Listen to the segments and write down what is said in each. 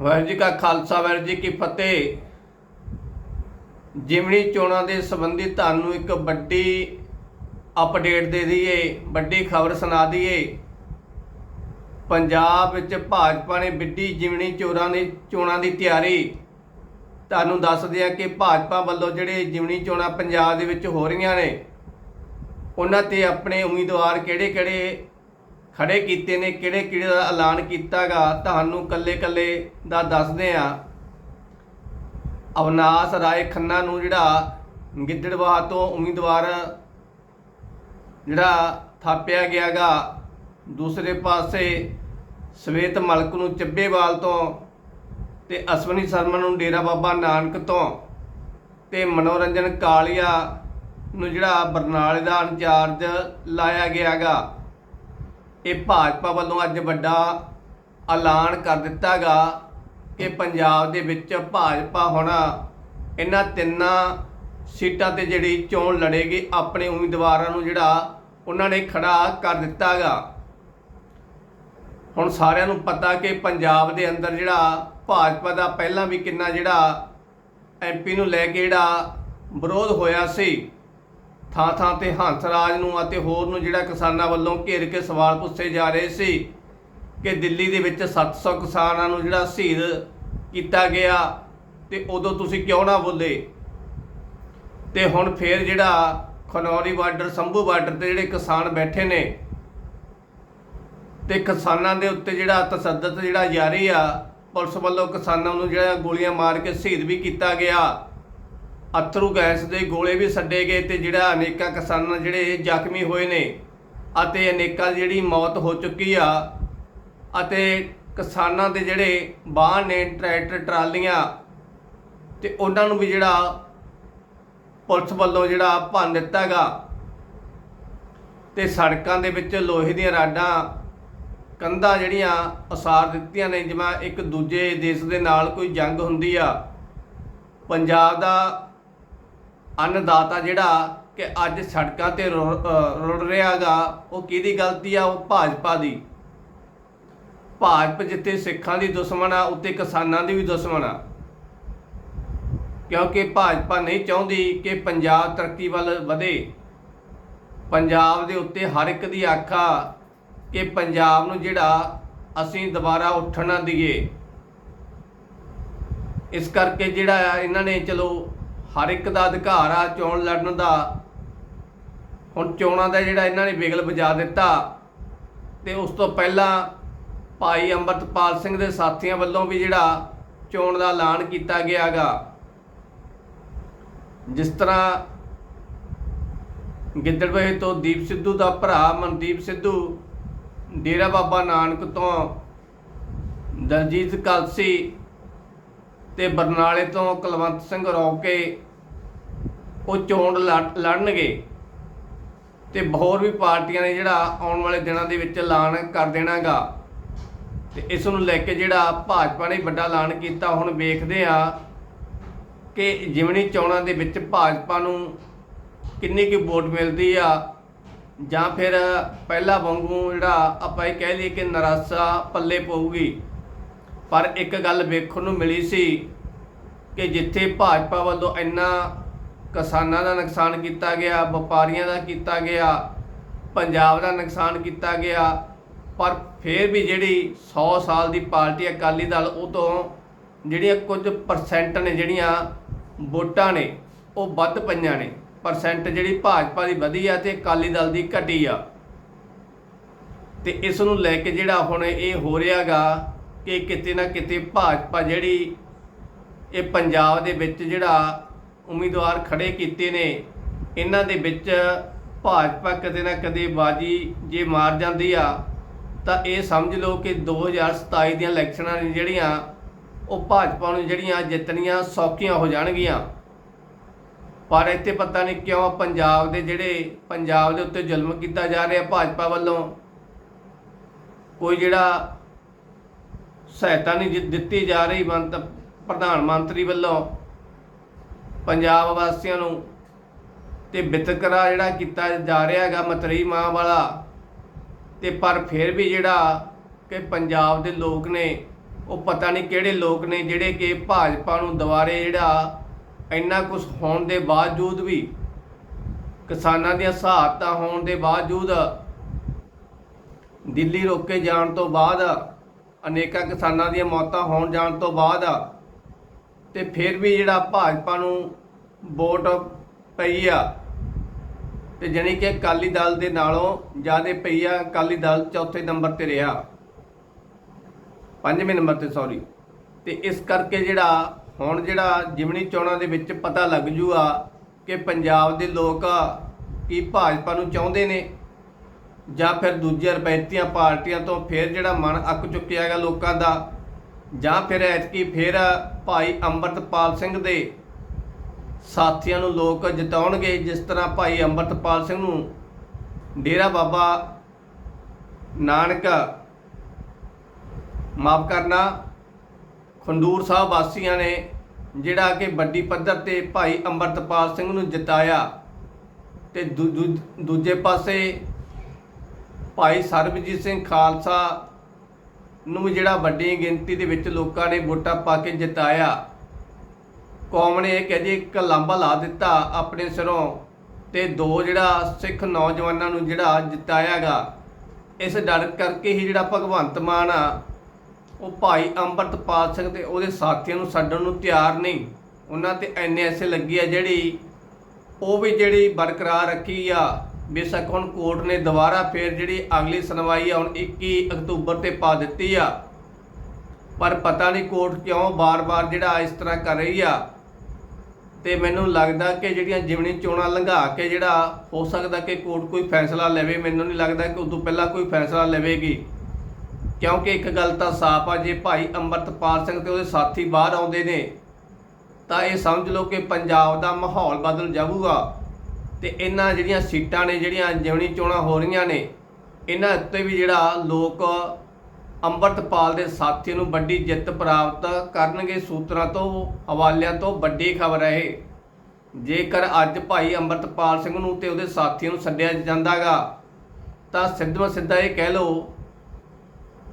ਵਾਹਿਗੁਰੂ ਜੀ ਕਾ ਖਾਲਸਾ, ਵਾਹਿਗੁਰੂ ਜੀ ਕੀ ਫਤਿਹ। ਜਿਮਣੀ ਚੋਣਾਂ ਦੇ ਸੰਬੰਧੀ ਤੁਹਾਨੂੰ ਇੱਕ ਵੱਡੀ ਅਪਡੇਟ ਦੇ ਦਈਏ, ਵੱਡੀ ਖਬਰ ਸੁਣਾ ਦਈਏ। ਪੰਜਾਬ ਵਿੱਚ ਭਾਜਪਾ ਨੇ ਵਿੱਢੀ ਜਿਮਣੀ ਚੋਰਾਂ ਦੀ, ਚੋਣਾਂ ਦੀ ਤਿਆਰੀ। ਤੁਹਾਨੂੰ ਦੱਸਦੇ ਆ ਕਿ ਭਾਜਪਾ ਵੱਲੋਂ ਜਿਹੜੇ ਜਿਮਣੀ ਚੋਣਾਂ ਪੰਜਾਬ ਦੇ ਵਿੱਚ ਹੋ ਰਹੀਆਂ ਨੇ, ਉਹਨਾਂ ਤੇ ਆਪਣੇ ਉਮੀਦਵਾਰ ਕਿਹੜੇ-ਕਿਹੜੇ ਖੜੇ ਕੀਤੇ ਨੇ, ਕਿਹੜੇ ਕਿਹੜੇ ਦਾ ਐਲਾਨ ਕੀਤਾਗਾ, ਤੁਹਾਨੂੰ ਕੱਲੇ-ਕੱਲੇ ਦਾ ਦੱਸਦੇ ਆ। ਅਵਨਾਸ਼ ਰਾਏ ਖੰਨਾ ਨੂੰ ਜਿਹੜਾ ਗਿੱਦੜਵਾਹ ਤੋਂ ਉਮੀਦਵਾਰ ਜਿਹੜਾ ਥਾਪਿਆ ਗਿਆਗਾ, ਦੂਸਰੇ ਪਾਸੇ ਸਵੇਤ ਮਲਕ ਨੂੰ ਚੱਬੇਵਾਲ ਤੋਂ ਤੇ ਅਸਵਨੀ ਸ਼ਰਮਾ ਨੂੰ ਡੇਰਾ ਬਾਬਾ ਨਾਨਕ ਤੋਂ ਤੇ ਮਨੋਰੰਜਨ ਕਾਲੀਆ ਨੂੰ ਜਿਹੜਾ ਬਰਨਾਲੇ ਦਾ ਇੰਚਾਰਜ ਲਾਇਆ ਗਿਆਗਾ। ਇਹ ਭਾਜਪਾ ਵੱਲੋਂ ਅੱਜ ਵੱਡਾ ਐਲਾਨ ਕਰ ਦਿੱਤਾਗਾ ਕਿ ਪੰਜਾਬ ਦੇ ਵਿੱਚ ਭਾਜਪਾ ਹੁਣ ਇਹਨਾਂ ਤਿੰਨਾਂ ਸੀਟਾਂ ਤੇ ਜਿਹੜੀ ਚੋਣ ਲੜੇਗੀ, ਆਪਣੇ ਉਮੀਦਵਾਰਾਂ ਨੂੰ ਜਿਹੜਾ ਉਹਨਾਂ ਨੇ ਖੜਾ ਕਰ ਦਿੱਤਾਗਾ। ਹੁਣ ਸਾਰਿਆਂ ਨੂੰ ਪਤਾ ਕਿ ਪੰਜਾਬ ਦੇ ਅੰਦਰ ਜਿਹੜਾ ਭਾਜਪਾ ਦਾ ਪਹਿਲਾਂ ਵੀ ਕਿੰਨਾ ਜਿਹੜਾ ਐਮਪੀ ਨੂੰ ਲੈ ਕੇ ਜਿਹੜਾ ਵਿਰੋਧ ਹੋਇਆ ਸੀ। ਥਾਂ ਥਾਂ ਤੇ ਹੰਸ ਰਾਜ ਨੂੰ ਅਤੇ ਹੋਰ ਨੂੰ ਜਿਹੜਾ ਕਿਸਾਨਾਂ ਵੱਲੋਂ ਘੇਰ ਕੇ ਸਵਾਲ ਪੁੱਛੇ ਜਾ ਰਹੇ ਸੀ ਕਿ ਦਿੱਲੀ ਦੇ ਵਿੱਚ 700 ਕਿਸਾਨਾਂ ਨੂੰ ਜਿਹੜਾ ਸ਼ਹੀਦ ਕੀਤਾ ਗਿਆ ਤੇ ਉਦੋਂ ਤੁਸੀਂ ਕਿਉਂ ਨਾ ਬੋਲੇ? ਤੇ ਹੁਣ ਫੇਰ ਜਿਹੜਾ ਖਨੌਰੀ ਬਾਰਡਰ, ਸੰਭੂ ਬਾਰਡਰ ਤੇ ਜਿਹੜੇ ਕਿਸਾਨ ਬੈਠੇ ਨੇ ਤੇ ਕਿਸਾਨਾਂ ਦੇ ਉੱਤੇ ਜਿਹੜਾ ਤਸੱਦਦ ਜਿਹੜਾ ਜਾਰੀ ਆ, ਪੁਲਿਸ ਵੱਲੋਂ ਕਿਸਾਨਾਂ ਨੂੰ ਜਿਹੜਾ ਗੋਲੀਆਂ ਮਾਰ ਕੇ ਸ਼ਹੀਦ ਵੀ ਕੀਤਾ ਗਿਆ। ਅਥਰੂ ਗੈਸ ਦੇ ਗੋਲੇ ਵੀ ਛੱਡੇ ਗਏ ਤੇ ਜਿਹੜਾ ਅਨੇਕਾਂ ਕਿਸਾਨ ਜਿਹੜੇ ਜ਼ਖਮੀ ਹੋਏ ਨੇ ਅਤੇ ਅਨੇਕਾਂ ਦੀ ਜਿਹੜੀ ਮੌਤ ਹੋ ਚੁੱਕੀ ਆ ਅਤੇ ਕਿਸਾਨਾਂ ਦੇ ਜਿਹੜੇ ਬਾਹਰ ਨੇ, ਟਰੈਕਟਰ, ਟਰਾਲੀਆਂ ਤੇ ਉਹਨਾਂ ਨੂੰ ਵੀ ਜਿਹੜਾ ਪੁਲਿਸ ਵੱਲੋਂ ਜਿਹੜਾ ਭੰਨ ਦਿੱਤਾਗਾ ਤੇ ਸੜਕਾਂ ਦੇ ਵਿੱਚ ਲੋਹੇ ਦੀਆਂ ਰਾਡਾਂ, ਕੰਧਾਂ ਜਿਹੜੀਆਂ ਉਸਾਰ ਦਿੱਤੀਆਂ ਨੇ, ਜਿਵੇਂ ਇੱਕ ਦੂਜੇ ਦੇਸ਼ ਦੇ ਨਾਲ ਕੋਈ ਜੰਗ ਹੁੰਦੀ ਆ। ਪੰਜਾਬ ਦਾ ਅੰਨਦਾਤਾ ਜਿਹੜਾ ਕਿ ਅੱਜ ਸੜਕਾਂ ਤੇ ਰੁੜ ਅ, ਰੁੜ ਰਿਹਾਗਾ ਉਹ ਕਿਹਦੀ ਗਲਤੀ ਆ ਉਹ ਭਾਜਪਾ ਦੀ ਭਾਜਪਾ ਜਿੱਥੇ ਸਿੱਖਾਂ ਦੀ ਦੁਸ਼ਮਣ ਆ ਉੱਤੇ ਕਿਸਾਨਾਂ ਦੀ ਵੀ ਦੁਸ਼ਮਣ ਆ ਕਿਉਂਕਿ ਭਾਜਪਾ ਨਹੀਂ ਚਾਹੁੰਦੀ ਕਿ ਪੰਜਾਬ ਤਰੱਕੀ ਵੱਲ ਵਧੇ ਪੰਜਾਬ ਦੇ ਉੱਤੇ ਹਰ ਇੱਕ ਦੀ ਆਖਾ ਕਿ ਪੰਜਾਬ ਨੂੰ ਜਿਹੜਾ ਅਸੀਂ ਦੁਬਾਰਾ ਉੱਠਣਾ ਨਾ ਦਈਏ ਇਸ ਕਰਕੇ ਜਿਹੜਾ ਆ ਇਹਨਾਂ ਨੇ ਚਲੋ ਹਰ ਇੱਕ ਦਾ ਅਧਿਕਾਰ ਆ, ਚੋਣ ਲੜਨ ਦਾ। ਹੁਣ ਚੋਣਾਂ ਦਾ ਜਿਹੜਾ ਇਹਨਾਂ ਨੇ ਬਿਗਲ ਵਜਾ ਦਿੱਤਾ, ਤੇ ਉਸ ਤੋਂ ਪਹਿਲਾਂ ਭਾਈ ਅੰਮ੍ਰਿਤਪਾਲ ਸਿੰਘ ਦੇ ਸਾਥੀਆਂ ਵੱਲੋਂ ਵੀ ਜਿਹੜਾ ਚੋਣ ਦਾ ਐਲਾਨ ਕੀਤਾ ਗਿਆਗਾ। ਜਿਸ ਤਰ੍ਹਾਂ ਗਿੱਦੜਵੇ ਤੋਂ ਦੀਪ ਸਿੱਧੂ ਦਾ ਭਰਾ ਮਨਦੀਪ ਸਿੱਧੂ, ਡੇਰਾ ਬਾਬਾ ਨਾਨਕ ਤੋਂ ਦਲਜੀਤ ਕਲਸੀ ਤੇ ਬਰਨਾਲੇ ਤੋਂ ਕੁਲਵੰਤ ਸਿੰਘ ਰੌਕੇ ਉਹ ਚੋਣ ਲੜ- ਲੜਨਗੇ ਤੇ ਹੋਰ ਵੀ ਪਾਰਟੀਆਂ ਨੇ ਜਿਹੜਾ ਆਉਣ ਵਾਲੇ ਦਿਨਾਂ ਦੇ ਵਿੱਚ ਐਲਾਨ ਕਰ ਦੇਣਾਗਾ। ਤੇ ਇਸ ਨੂੰ ਲੈ ਕੇ ਜਿਹੜਾ ਭਾਜਪਾ ਨੇ ਵੱਡਾ ਐਲਾਨ ਕੀਤਾ, ਹੁਣ ਵੇਖਦੇ ਆ ਕਿ ਜਿਮਣੀ ਚੋਣਾਂ ਦੇ ਵਿੱਚ ਭਾਜਪਾ ਨੂੰ ਕਿੰਨੀ ਕੁ ਵੋਟ ਮਿਲਦੀ ਆ ਜਾਂ ਫਿਰ ਪਹਿਲਾ ਵਾਂਗੂ ਜਿਹੜਾ ਆਪਾਂ ਇਹ ਕਹਿ ਲਈਏ ਕਿ ਨਰਾਸਾ ਪੱਲੇ ਪਊਗੀ। ਪਰ ਇੱਕ ਗੱਲ ਵੇਖਣ ਨੂੰ ਮਿਲੀ ਸੀ ਕਿ ਜਿੱਥੇ ਭਾਜਪਾ ਵੱਲੋਂ ਇੰਨਾ ਕਿਸਾਨਾਂ ਦਾ ਨੁਕਸਾਨ ਕੀਤਾ ਗਿਆ, ਵਪਾਰੀਆਂ ਦਾ ਕੀਤਾ ਗਿਆ, ਪੰਜਾਬ ਦਾ ਨੁਕਸਾਨ ਕੀਤਾ ਗਿਆ, ਪਰ ਫਿਰ ਵੀ ਜਿਹੜੀ 100 ਸਾਲ ਦੀ ਪਾਰਟੀ ਅਕਾਲੀ ਦਲ, ਉਹ ਤੋਂ ਜਿਹੜੀਆਂ ਕੁਝ ਪਰਸੈਂਟ ਨੇ, ਜਿਹੜੀਆਂ ਵੋਟਾਂ ਨੇ, ਉਹ ਵੱਧ ਪਈਆਂ ਨੇ। ਪਰਸੈਂਟ ਜਿਹੜੀ ਭਾਜਪਾ ਦੀ ਵਧੀ ਆ ਤੇ ਅਕਾਲੀ ਦਲ ਦੀ ਘਟੀ ਆ। ਤੇ ਇਸ ਨੂੰ ਲੈ ਕੇ ਜਿਹੜਾ ਹੁਣ ਇਹ ਹੋ ਰਿਹਾਗਾ ਕਿ ਕਿਤੇ ਨਾ ਕਿਤੇ ਭਾਜਪਾ ਜਿਹੜੀ ਇਹ ਪੰਜਾਬ ਦੇ ਵਿੱਚ ਜਿਹੜਾ ਉਮੀਦਵਾਰ ਖੜੇ ਕੀਤੇ ਨੇ, ਇਹਨਾਂ ਦੇ ਵਿੱਚ ਭਾਜਪਾ ਕਦੇ ਨਾ ਕਦੇ ਬਾਜੀ ਜੇ ਮਾਰ ਜਾਂਦੀ ਆ, ਤਾਂ ਇਹ ਸਮਝ ਲਓ ਕਿ 2027 ਦੀਆਂ ਇਲੈਕਸ਼ਨਾਂ ਨੇ ਜਿਹੜੀਆਂ, ਉਹ ਭਾਜਪਾ ਨੂੰ ਜਿਹੜੀਆਂ ਜਿੱਤਣੀਆਂ ਸੌਖੀਆਂ ਹੋ ਜਾਣਗੀਆਂ। ਪਰ ਇੱਥੇ ਪਤਾ ਨਹੀਂ ਕਿਉਂ ਪੰਜਾਬ ਦੇ ਜਿਹੜੇ, ਪੰਜਾਬ ਦੇ ਉੱਤੇ ਜ਼ੁਲਮ ਕੀਤਾ ਜਾ ਰਿਹਾ ਭਾਜਪਾ ਵੱਲੋਂ। ਕੋਈ ਜਿਹੜਾ ਸਹਾਇਤਾ ਨਹੀਂ ਜਿ- ਦਿੱਤੀ ਜਾ ਰਹੀ ਮੰਤ ਪ੍ਰਧਾਨ ਮੰਤਰੀ ਵੱਲੋਂ। ਪੰਜਾਬ ਵਾਸੀਆਂ ਨੂੰ ਤੇ ਵਿਤਕਰਾ ਜਿਹੜਾ ਕੀਤਾ ਜਾ ਰਿਹਾ ਹੈਗਾ ਮਤਰੀ ਮਾਂ ਵਾਲਾ, ਤੇ ਪਰ ਫਿਰ ਵੀ ਜਿਹੜਾ ਕਿ ਪੰਜਾਬ ਦੇ ਲੋਕ ਨੇ, ਉਹ ਪਤਾ ਨਹੀਂ ਕਿਹੜੇ ਲੋਕ ਨੇ ਜਿਹੜੇ ਕਿ ਭਾਜਪਾ ਨੂੰ ਦੁਬਾਰੇ ਜਿਹੜਾ ਇੰਨਾ ਕੁਝ ਹੋਣ ਦੇ ਬਾਵਜੂਦ ਵੀ, ਕਿਸਾਨਾਂ ਦੀਆਂ ਸਹਾਇਤਾ ਹੋਣ ਦੇ ਬਾਵਜੂਦ, ਦਿੱਲੀ ਰੋਕੇ ਜਾਣ ਤੋਂ ਬਾਅਦ ਅਨੇਕਾਂ ਕਿਸਾਨਾਂ ਦੀਆਂ ਮੌਤਾਂ ਹੋਣ ਜਾਣ ਤੋਂ ਬਾਅਦ ਤੇ ਫਿਰ ਵੀ ਜਿਹੜਾ ਭਾਜਪਾ ਨੂੰ ਵੋਟ ਪਈ ਆ। ਤੇ ਜਾਣੀ ਕਿ ਅਕਾਲੀ ਦਲ ਦੇ ਨਾਲੋਂ ਜ਼ਿਆਦਾ ਪਈ ਆ ਅਕਾਲੀ ਦਲ ਚੌਥੇ ਨੰਬਰ ਤੇ ਰਿਹਾ। ਪੰਜਵੇਂ ਨੰਬਰ ਤੇ ਸੌਰੀ ਤੇ ਇਸ ਕਰਕੇ ਜਿਹੜਾ ਹੁਣ ਜਿਹੜਾ ਜਿਮਣੀ ਚੋਣਾਂ ਦੇ ਵਿੱਚ ਪਤਾ ਲੱਗ ਜੂਗਾ ਕਿ ਪੰਜਾਬ ਦੇ ਲੋਕ ਕੀ ਭਾਜਪਾ ਨੂੰ ਚਾਹੁੰਦੇ ਨੇ। ਜਾਂ ਫਿਰ ਦੂਜੀਆਂ ਰਵਾਇਤੀਆਂ ਪਾਰਟੀਆਂ ਤੋਂ ਫਿਰ ਜਿਹੜਾ ਮਨ ਅੱਕ ਚੁੱਕਿਆ ਹੈਗਾ ਲੋਕਾਂ ਦਾ, ਜਾਂ ਫਿਰ ਐਤਕੀ ਫਿਰ ਭਾਈ ਅੰਮ੍ਰਿਤਪਾਲ ਸਿੰਘ ਦੇ ਸਾਥੀਆਂ ਨੂੰ ਲੋਕ ਜਿਤਾਉਣਗੇ, ਜਿਸ ਤਰ੍ਹਾਂ ਭਾਈ ਅੰਮ੍ਰਿਤਪਾਲ ਸਿੰਘ ਨੂੰ ਡੇਰਾ ਬਾਬਾ ਨਾਨਕ ਮਾਫ ਕਰਨਾ, ਖੰਡੂਰ ਸਾਹਿਬ ਵਾਸੀਆਂ ਨੇ ਜਿਹੜਾ ਕਿ ਵੱਡੀ ਪੱਧਰ ਤੇ ਭਾਈ ਅੰਮ੍ਰਿਤਪਾਲ ਸਿੰਘ ਨੂੰ ਜਿਤਾਇਆ ਤੇ ਦੂ- ਦੂ- ਦੂਜੇ ਪਾਸੇ ਭਾਈ ਸਰਬਜੀਤ ਸਿੰਘ ਖਾਲਸਾ ਨੂੰ ਵੀ ਜਿਹੜਾ ਵੱਡੀ ਗਿਣਤੀ ਦੇ ਵਿੱਚ ਲੋਕਾਂ ਨੇ ਵੋਟਾਂ ਪਾ ਕੇ ਜਿਤਾਇਆ। ਕੌਮ ਨੇ ਇਹ ਕਹਿੰਦੇ ਇੱਕ ਲਾਂਬਾ ਲਾ ਦਿੱਤਾ ਆਪਣੇ ਸਿਰੋਂ ਤੇ ਦੋ ਜਿਹੜਾ ਸਿੱਖ ਨੌਜਵਾਨਾਂ ਨੂੰ ਜਿਹੜਾ ਜਿਤਾਇਆਗਾ। ਇਸ ਡਰ ਕਰਕੇ ਹੀ ਜਿਹੜਾ ਭਗਵੰਤ ਮਾਨ ਆ, ਉਹ ਭਾਈ ਅੰਮ੍ਰਿਤਪਾਲ ਸਿੰਘ ਤੇ ਉਹਦੇ ਸਾਥੀਆਂ ਨੂੰ ਛੱਡਣ ਨੂੰ ਤਿਆਰ ਨਹੀਂ। ਉਹਨਾਂ ਤੇ ਐਨੇ ਐਸੇ ਲੱਗੀ ਆ ਜਿਹੜੀ, ਉਹ ਵੀ ਜਿਹੜੀ ਬਰਕਰਾਰ ਰੱਖੀ ਆ। ਬੇਸ਼ੱਕ ਹੁਣ ਕੋਰਟ ਨੇ ਦੁਬਾਰਾ ਫੇਰ ਜਿਹੜੀ ਅਗਲੀ ਸੁਣਵਾਈ ਆ, ਹੁਣ 21 ਅਕਤੂਬਰ ਤੇ ਪਾ ਦਿੱਤੀ ਆ। ਪਰ ਪਤਾ ਨਹੀਂ ਕੋਰਟ ਕਿਉਂ ਬਾਰ-ਬਾਰ ਜਿਹੜਾ ਇਸ ਤਰ੍ਹਾਂ ਕਰ ਰਹੀ ਆ। ਤੇ ਮੈਨੂੰ ਲੱਗਦਾ ਕਿ ਜਿਹੜੀਆਂ ਜਿਮਣੀ ਚੋਣਾਂ ਲੰਘਾ ਕੇ ਜਿਹੜਾ ਹੋ ਸਕਦਾ ਕਿ ਕੋਰਟ ਕੋਈ ਫੈਸਲਾ ਲਵੇ, ਮੈਨੂੰ ਨਹੀਂ ਲੱਗਦਾ ਕਿ ਉਦੋਂ ਪਹਿਲਾਂ ਕੋਈ ਫੈਸਲਾ ਲਵੇਗੀ। ਕਿਉਂਕਿ ਇੱਕ ਗੱਲ ਤਾਂ ਸਾਫ਼ ਆ, ਜੇ ਭਾਈ ਅੰਮ੍ਰਿਤਪਾਲ ਸਿੰਘ ਤੇ ਉਹਦੇ ਸਾਥੀ ਬਾਹਰ ਆਉਂਦੇ ਨੇ, ਤਾਂ ਇਹ ਸਮਝ ਲਓ ਕਿ ਪੰਜਾਬ ਦਾ ਮਾਹੌਲ ਬਦਲ ਜਾਊਗਾ। ਤੇ ਇਹਨਾਂ ਜਿਹੜੀਆਂ ਸੀਟਾਂ ਨੇ, ਜਿਹੜੀਆਂ ਜਿਉਣੀ ਚੋਣਾਂ ਹੋ ਰਹੀਆਂ ਨੇ, ਇਹਨਾਂ ਉੱਤੇ ਵੀ ਜਿਹੜਾ ਲੋਕ ਅੰਮ੍ਰਿਤਪਾਲ ਦੇ ਸਾਥੀ ਨੂੰ ਵੱਡੀ ਜਿੱਤ ਪ੍ਰਾਪਤ ਕਰਨਗੇ ਸੂਤਰਾਂ ਤੋਂ, ਹਵਾਲਿਆਂ ਤੋਂ ਵੱਡੀ ਖਬਰ ਹੈ ਇਹ। ਜੇਕਰ ਅੱਜ ਭਾਈ ਅੰਮ੍ਰਿਤਪਾਲ ਸਿੰਘ ਨੂੰ ਤੇ ਉਹਦੇ ਸਾਥੀਆਂ ਨੂੰ ਛੱਡਿਆ ਜਾਂਦਾਗਾ, ਤਾਂ ਸਿੱਧਾ ਸਿੱਧਾ ਇਹ ਕਹਿ ਲਓ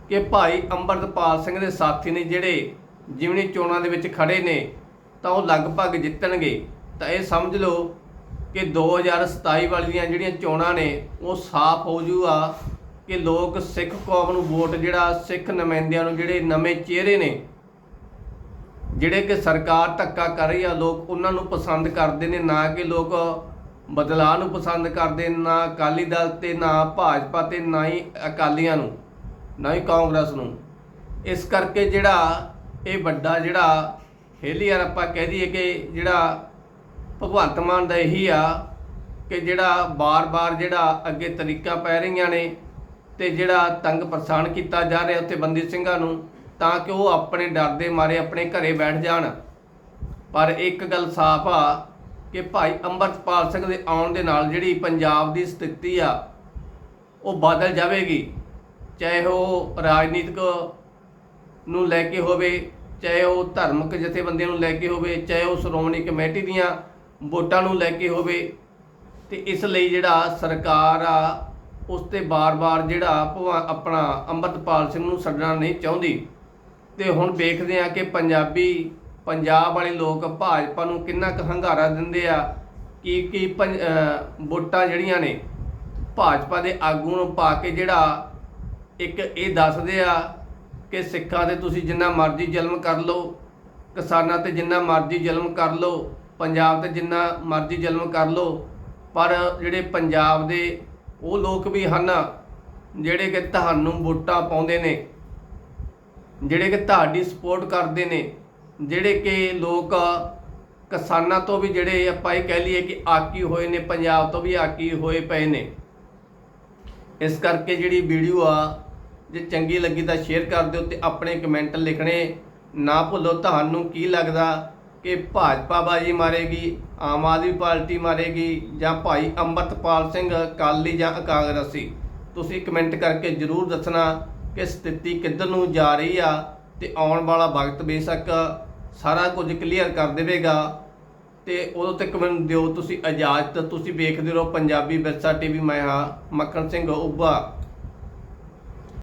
ਕਿ ਭਾਈ ਅੰਮ੍ਰਿਤਪਾਲ ਸਿੰਘ ਦੇ ਸਾਥੀ ਨੇ ਜਿਹੜੇ ਜਿਮਣੀ ਚੋਣਾਂ ਦੇ ਵਿੱਚ ਖੜੇ ਨੇ, ਤਾਂ ਉਹ ਲਗਭਗ ਜਿੱਤਣਗੇ। ਤਾਂ ਇਹ ਸਮਝ ਲਓ ਕਿ 2027 ਵਾਲੀਆਂ ਜਿਹੜੀਆਂ ਚੋਣਾਂ ਨੇ, ਉਹ ਸਾਫ਼ ਹੋ ਜੂਗਾ ਕਿ ਲੋਕ ਸਿੱਖ ਕੌਮ ਨੂੰ ਵੋਟ ਜਿਹੜਾ ਸਿੱਖ ਨੁਮਾਇੰਦਿਆਂ ਨੂੰ ਜਿਹੜੇ ਨਵੇਂ ਚਿਹਰੇ ਨੇ, ਜਿਹੜੇ ਕਿ ਸਰਕਾਰ ਧੱਕਾ ਕਰ ਰਹੀ ਆ, ਲੋਕ ਉਹਨਾਂ ਨੂੰ ਪਸੰਦ ਕਰਦੇ ਨੇ, ਨਾ ਕਿ ਲੋਕ ਬਦਲਾਅ ਨੂੰ ਪਸੰਦ ਕਰਦੇ, ਨਾ ਅਕਾਲੀ ਦਲ ਤੇ, ਨਾ ਭਾਜਪਾ ਤੇ, ਨਾ ਹੀ ਅਕਾਲੀਆਂ ਨੂੰ, ਨਾ ਹੀ ਕਾਂਗਰਸ ਨੂੰ। ਇਸ ਕਰਕੇ ਜਿਹੜਾ ਇਹ ਵੱਡਾ ਜਿਹੜਾ ਫੇਲੀਅਰ ਆਪਾਂ ਕਹਿ ਦਈਏ ਕਿ ਜਿਹੜਾ ਭਗਵੰਤ ਮਾਨ ਦਾ ਇਹੀ ਆ ਕਿ ਜਿਹੜਾ ਬਾਰ-ਬਾਰ ਜਿਹੜਾ ਅੱਗੇ ਤਰੀਕਾ ਪੈ ਰਹੀਆਂ ਨੇ ਤੇ ਜਿਹੜਾ ਤੰਗ ਪਰੇਸ਼ਾਨ ਕੀਤਾ ਜਾ ਰਿਹਾ ਉੱਥੇ ਬੰਦੀ ਸਿੰਘਾਂ ਨੂੰ, ਤਾਂ ਕਿ ਉਹ ਆਪਣੇ ਡਰ ਦੇ ਮਾਰੇ ਆਪਣੇ ਘਰੇ ਬੈਠ ਜਾਣ। ਪਰ ਇੱਕ ਗੱਲ ਸਾਫ਼ ਆ ਕਿ ਭਾਈ ਅੰਮ੍ਰਿਤਪਾਲ ਸਿੰਘ ਦੇ ਆਉਣ ਦੇ ਨਾਲ ਜਿਹੜੀ ਪੰਜਾਬ ਦੀ ਸਥਿਤੀ ਆ, ਉਹ ਬਦਲ ਜਾਵੇਗੀ। ਚਾਹੇ ਉਹ ਰਾਜਨੀਤਿਕ ਨੂੰ ਲੈ ਕੇ ਹੋਵੇ, ਚਾਹੇ ਉਹ ਧਾਰਮਿਕ ਜਥੇਬੰਦੀਆਂ ਨੂੰ ਲੈ ਕੇ ਹੋਵੇ, ਚਾਹੇ ਉਹ ਸ਼੍ਰੋਮਣੀ ਕਮੇਟੀ ਦੀਆਂ ਵੋਟਾਂ ਨੂੰ ਲੈ ਕੇ ਹੋਵੇ ਤੇ ਇਸ ਲਈ ਜਿਹੜਾ ਸਰਕਾਰ ਆ, ਉਸ ਤੇ ਬਾਰ-ਬਾਰ ਜਿਹੜਾ ਭਵਾ, ਆਪਣਾ ਅੰਮ੍ਰਿਤਪਾਲ ਸਿੰਘ ਨੂੰ ਛੱਡਣਾ ਨਹੀਂ ਚਾਹੁੰਦੀ। ਤੇ ਹੁਣ ਵੇਖਦੇ ਆ ਕਿ ਪੰਜਾਬੀ, ਪੰਜਾਬ ਵਾਲੇ ਲੋਕ ਭਾਜਪਾ ਨੂੰ ਕਿੰਨਾ ਕੁ ਹੰਗਾਰਾ ਦਿੰਦੇ ਆ, ਕੀ ਕੀ ਪੰਜ- ਵੋਟਾਂ ਜਿਹੜੀਆਂ ਨੇ, ਭਾਜਪਾ ਦੇ ਆਗੂ ਨੂੰ ਪਾ ਕੇ ਜਿਹੜਾ ਇੱਕ ਇਹ ਦੱਸਦੇ ਆ ਕਿ ਸਿੱਖਾਂ ਤੇ ਤੁਸੀਂ ਜਿੰਨਾ ਮਰਜ਼ੀ ਜ਼ੁਲਮ ਕਰ ਲਓ, ਕਿਸਾਨਾਂ ਤੇ ਜਿੰਨਾ ਮਰਜ਼ੀ ਜ਼ੁਲਮ ਕਰ ਲਓ ਪੰਜਾਬ ਤੇ ਜਿੰਨਾ ਮਰਜ਼ੀ ਜ਼ੁਲਮ ਕਰ ਲਓ, ਪਰ ਜਿਹੜੇ ਪੰਜਾਬ ਦੇ ਉਹ ਲੋਕ ਵੀ ਹਨ, ਜਿਹੜੇ ਕਿ ਤੁਹਾਨੂੰ ਵੋਟਾਂ ਪਾਉਂਦੇ ਨੇ, ਜਿਹੜੇ ਕਿ ਤੁਹਾਡੀ ਸਪੋਰਟ ਕਰਦੇ ਨੇ, ਜਿਹੜੇ ਕਿ ਲੋਕ ਕਿਸਾਨਾਂ ਤੋਂ ਵੀ ਜਿਹੜੇ ਆਪਾਂ ਇਹ ਕਹਿ ਲਈਏ ਕਿ ਆਕੀ ਹੋਏ ਨੇ, ਪੰਜਾਬ ਤੋਂ ਵੀ ਆਕੀ ਹੋਏ ਪਏ ਨੇ। ਇਸ ਕਰਕੇ ਜਿਹੜੀ ਵੀਡੀਓ ਆ, ਜੇ ਚੰਗੀ ਲੱਗੀ ਤਾਂ ਸ਼ੇਅਰ ਕਰ ਦਿਓ ਤੇ ਆਪਣੇ ਕਮੈਂਟ ਲਿਖਣੇ ਨਾ ਭੁੱਲੋ। ਤੁਹਾਨੂੰ ਕੀ ਲੱਗਦਾ? ਕਿ ਭਾਜਪਾ ਬਾਜੀ ਮਾਰੇਗੀ, ਆਮ ਆਦਮੀ ਪਾਰਟੀ ਮਾਰੇਗੀ ਜਾਂ ਭਾਈ ਅੰਮ੍ਰਿਤਪਾਲ ਸਿੰਘ ਅਕਾਲੀ ਜਾਂ ਕਾਂਗਰਸੀ ਤੁਸੀਂ ਕਮੈਂਟ ਕਰਕੇ ਜਰੂਰ ਦੱਸਣਾ ਕਿ ਸਥਿਤੀ ਕਿੱਧਰ ਨੂੰ ਜਾ ਰਹੀ ਆ ਤੇ ਆਉਣ ਵਾਲਾ ਵਕਤ ਬੇਸ਼ੱਕ ਸਾਰਾ ਕੁਝ ਕਲੀਅਰ ਕਰ ਦੇਵੇਗਾ। ਤੇ ਉਦੋਂ ਤੱਕ ਮੈਨੂੰ ਦਿਓ ਤੁਸੀਂ ਇਜਾਜ਼ਤ। ਤੁਸੀਂ ਵੇਖਦੇ ਰਹੋ ਪੰਜਾਬੀ ਵਿਰਸਾ ਟੀਵੀ। ਮੈਂ ਹਾਂ ਮੱਖਣ ਸਿੰਘ ਉੱਭਾ।